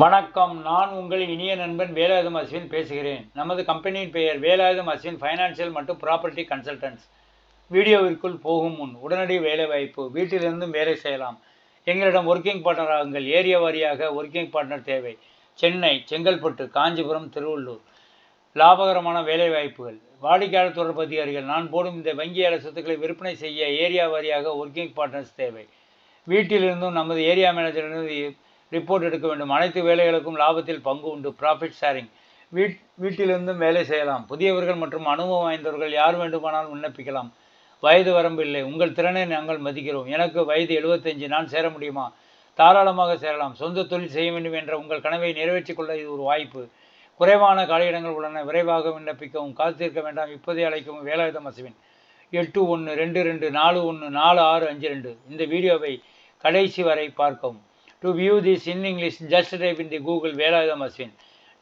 வணக்கம். நான் உங்கள் இனிய நண்பன் வேலாயுதம் அஸ்வின் பேசுகிறேன். நமது கம்பெனியின் பெயர் வேலாயுதம் அஸ்வின் ஃபைனான்சியல் மற்றும் ப்ராப்பர்ட்டி கன்சல்டன்ட்ஸ் வீடியோவிற்குள் போகும் முன் உடனடி வேலை வாய்ப்பு வீட்டிலிருந்தும் வேலை செய்யலாம். எங்களிடம் ஒர்க்கிங் பார்ட்னர் ஆகுங்கள். ஏரியா வாரியாக ஒர்க்கிங் பார்ட்னர் தேவை. சென்னை செங்கல்பட்டு காஞ்சிபுரம் திருவள்ளூர். லாபகரமான வேலை வாய்ப்புகள் வாடிக்கையாளர் தொடர்பு அதிகாரிகள். நான் போடும் இந்த வங்கியாளர் சொத்துக்களை விற்பனை செய்ய ஏரியா வாரியாக ஒர்க்கிங் பார்ட்னர்ஸ் தேவை. வீட்டிலிருந்தும் நமது ஏரியா மேனேஜரிடம் ரிப்போர்ட் எடுக்க வேண்டும். அனைத்து வேலைகளுக்கும் லாபத்தில் பங்கு உண்டு. ப்ராஃபிட் ஷேரிங் வீட் வீட்டிலிருந்தும் வேலை செய்யலாம். புதியவர்கள் மற்றும் அனுபவம் வாய்ந்தவர்கள் யார் வேண்டுமானாலும் விண்ணப்பிக்கலாம். வயது வரம்பு இல்லை. உங்கள் திறனை நாங்கள் மதிக்கிறோம். எனக்கு வயது எழுபத்தஞ்சு நான் சேர முடியுமா? தாராளமாக சேரலாம். சொந்த தொழில் செய்ய வேண்டும் என்ற உங்கள் கனவை நிறைவேற்றிக் கொள்ள இது ஒரு வாய்ப்பு. குறைவான காலியிடங்கள் உள்ளன. விரைவாக விண்ணப்பிக்கவும். காத்திருக்க வேண்டாம். இப்போதே அழைக்கவும். வேலாயுதம் அசுவின். எட்டு ஒன்று ரெண்டு ரெண்டு நாலு ஒன்று நாலு ஆறு அஞ்சு ரெண்டு. இந்த வீடியோவை கடைசி வரை பார்க்கவும். To view this in English just type in the Google Velayutham Ashwin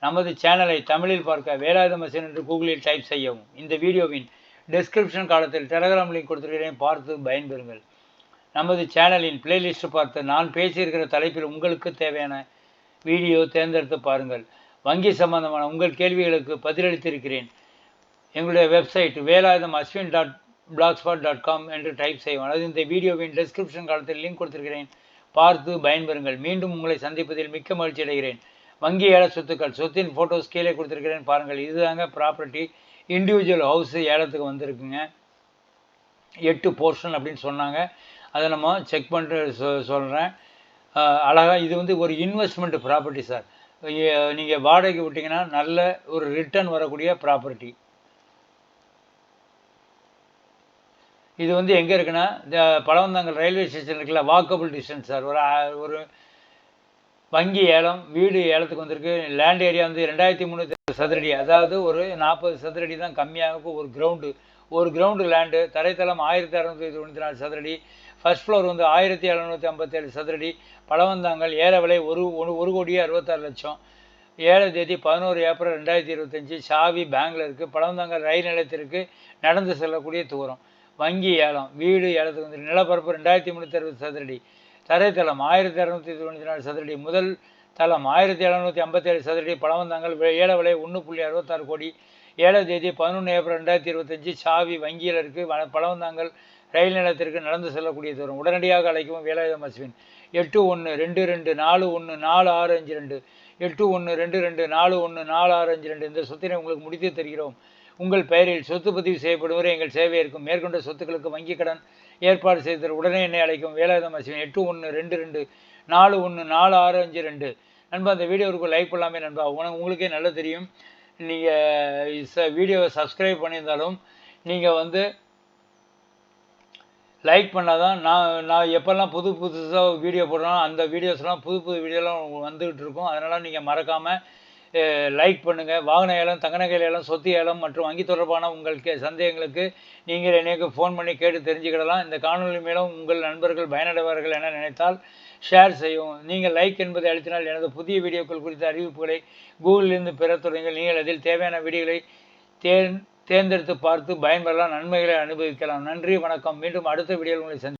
நமது சேனலை தமிழில் பார்க்க வேலாயுத மசின் என்று கூகுளில் டைப் செய்யவும். இந்த வீடியோவின் டெஸ்கிரிப்ஷன் காலத்தில் டெலகிராம் லிங்க் கொடுத்துருக்கிறேன். பார்த்து பயன்பெறுங்கள். நமது சேனலின் பிளேலிஸ்ட் பார்த்து நான் பேசியிருக்கிற தலைப்பில் உங்களுக்கு தேவையான வீடியோ தேர்ந்தெடுத்து பாருங்கள். வங்கி சம்பந்தமான உங்கள் கேள்விகளுக்கு பதிலளித்திருக்கிறேன். எங்களுடைய website Velayutham Ashwin dot blogspot dot com என்று டைப் செய்வோம் அதாவது இந்த வீடியோவின் டெஸ்கிரிப்ஷன் காலத்தில் லிங்க் கொடுத்துருக்கிறேன். பார்த்து பயன்பெறுங்கள். மீண்டும் உங்களை சந்திப்பதில் மிக்க மகிழ்ச்சி அடைகிறேன். வங்கி ஏல சொத்துக்கள் சொத்தின் ஃபோட்டோஸ் கீழே கொடுத்துருக்கிறேன். பாருங்கள் இதுதாங்க ப்ராப்பர்ட்டி இண்டிவிஜுவல் ஹவுஸ் ஏலத்துக்கு வந்திருக்குங்க. எட்டு போர்ஷன் அப்படின்னு சொன்னாங்க. அதை நம்ம செக் பண்ணிட்டு சொ சொல்கிறேன் அழகாக இது வந்து ஒரு இன்வெஸ்ட்மெண்ட் ப்ராப்பர்ட்டி சார் நீங்கள் வாடகைக்கு விட்டிங்கன்னா நல்ல ஒரு ரிட்டர்ன் வரக்கூடிய ப்ராப்பர்ட்டி இது வந்து எங்கே இருக்குன்னா இந்த பழவந்தாங்கல் ரயில்வே ஸ்டேஷன் இருக்குல்ல வாக்கபிள் டிஸ்டன்ஸ் சார் ஒரு ஒரு வங்கி ஏலம் வீடு ஏலத்துக்கு வந்திருக்கு. லேண்ட் ஏரியா வந்து ரெண்டாயிரத்தி முந்நூற்றி சதுரடி. அதாவது ஒரு நாற்பது சதுரடி தான் கம்மியாக ஒரு கிரவுண்டு ஒரு கிரவுண்டு லேண்டு தரைத்தளம் ஆயிரத்தி அறநூற்றி தொண்ணூற்றி நாலு சதுரடி. ஃபர்ஸ்ட் ஃப்ளோர் வந்து ஆயிரத்தி எழுநூற்றி ஐம்பத்தேழு சதுரடி. பழவந்தாங்கல் ஏற விலை ஒரு ஒன்று ஒரு கோடியே அறுபத்தாறு லட்சம். ஏழு தேதி பதினோரு ஏப்ரல் ரெண்டாயிரத்தி இருபத்தஞ்சி சாவி பேங்கில் இருக்குது பழவந்தாங்கல் ரயில் நிலையத்திற்கு நடந்து செல்லக்கூடிய தூரம். வங்கி ஏலம் வீடு ஏலத்துக்கு வந்து நிலப்பரப்பு ரெண்டாயிரத்தி முந்நூற்றி அறுபது சதுரடி தரைத்தளம் ஆயிரத்தி இரநூத்தி தொண்ணூற்றி நாலு சதுரடி முதல் தளம் ஆயிரத்தி எழுநூற்றி ஐம்பத்தேழு சதுரடி பழவந்தாங்கல் ஏல விலை ஒன்று புள்ளி அறுபத்தாறு கோடி ஏழாம் தேதி பதினொன்று ஏப்ரல் ரெண்டாயிரத்தி இருபத்தஞ்சி சாவி வங்கியில் இருக்குது பழவந்தாங்கல் ரயில் நிலையத்திற்கு நடந்து செல்லக்கூடிய தூரம் உடனடியாக அழைக்கவும் வேலாயுதம் அஸ்வின். எட்டு ஒன்று ரெண்டு ரெண்டு நாலு ஒன்று நாலு ஆறு அஞ்சு ரெண்டு எட்டு ஒன்று ரெண்டு ரெண்டு நாலு ஒன்று நாலு ஆறு அஞ்சு ரெண்டு இந்த சொத்தினை உங்களுக்கு முடித்து தருகிறோம். உங்கள் பெயரில் சொத்து பதிவு செய்யப்படுவரை எங்கள் சேவை இருக்கும். மேற்கொண்ட சொத்துக்களுக்கு வங்கி கடன் ஏற்பாடு செய்த உடனே என்னை அழைக்கும் வேலாயுதம் அசிவன் எட்டு ஒன்று ரெண்டு ரெண்டு நாலு ஒன்று நாலு ஆறு அஞ்சு ரெண்டு. நண்பா அந்த வீடியோவுக்கு லைக் பண்ணலாமே நண்பா. உனக்கு உங்களுக்கே நல்லா தெரியும். நீங்கள் ச வீடியோவை சப்ஸ்கிரைப் பண்ணியிருந்தாலும் நீங்கள் வந்து லைக் பண்ணால் தான் நான் நான் எப்போல்லாம் புது புதுசாக வீடியோ போடுறோம் அந்த வீடியோஸ்லாம் புது புது வீடியோலாம் வந்துகிட்டு இருக்கும். அதனால் நீங்கள் மறக்காமல் லைக் பண்ணுங்கள் வாகன ஏலம் தங்க நகை ஏலம் சொத்து ஏலம் மற்றும் வங்கி தொடர்பான உங்கள் கே சந்தேகங்களுக்கு நீங்கள் எனக்கு ஃபோன் பண்ணி கேட்டு தெரிஞ்சுக்கிடலாம். இந்த காணொலி மேலும் உங்கள் நண்பர்கள் பயனடைவார்கள் என நினைத்தால் ஷேர் செய்யும் நீங்கள் லைக் என்பதை அழுத்தினால் எனது புதிய வீடியோக்கள் குறித்த அறிவிப்புகளை கூகுளிலிருந்து பெற தொடங்கி நீங்கள் அதில் தேவையான வீடியோகளை தேர் தேர்ந்தெடுத்து பார்த்து பயன்பெறலாம் நன்மைகளை அனுபவிக்கலாம். நன்றி வணக்கம். மீண்டும் அடுத்த வீடியோவில் உங்களை சந்தி